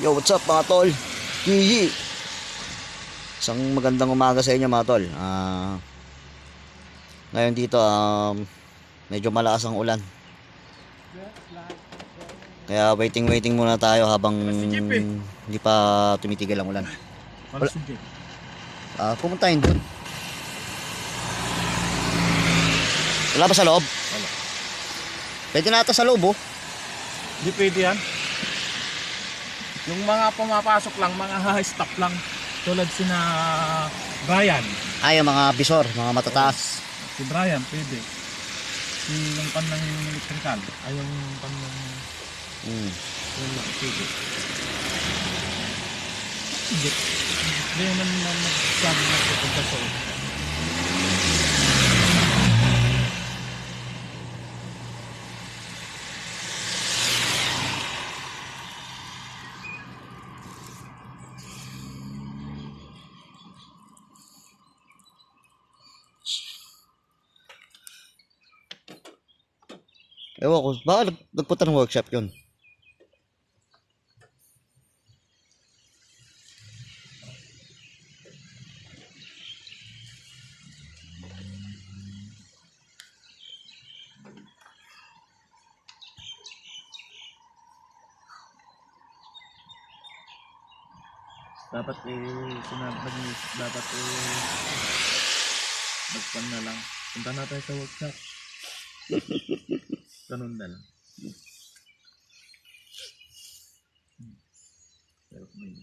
Yo, what's up mga tol? Kiyi! Isang magandang umaga sa inyo mga tol. Ah, ngayon dito, um, medyo malakas ang ulan. Kaya waiting waiting muna tayo habang hindi pa tumitigil ang ulan. Wala Jeep. Ah, pumuntahin dun. Wala ba sa loob? Wala. Pwede na ata sa loob oh. Hindi pwede yan. Yung mga pumapasok lang, mga high stop lang. Tulad sina Brian. Ay, yung mga bisor, mga matataas. Si Brian, pwede. Si yung pan ng electrical. Ay, yung pan ng... Hmm. Yun lang, pwede. Hindi. Hindi naman na magsabi na sa pagkasuot. Ewan ko, baka nag- nagpunta ng workshop yun. Dapat eh, sinab nag dapat eh, nagpan na lang. Punta na tayo sa workshop. Ganun na lang. Hmm. Pero may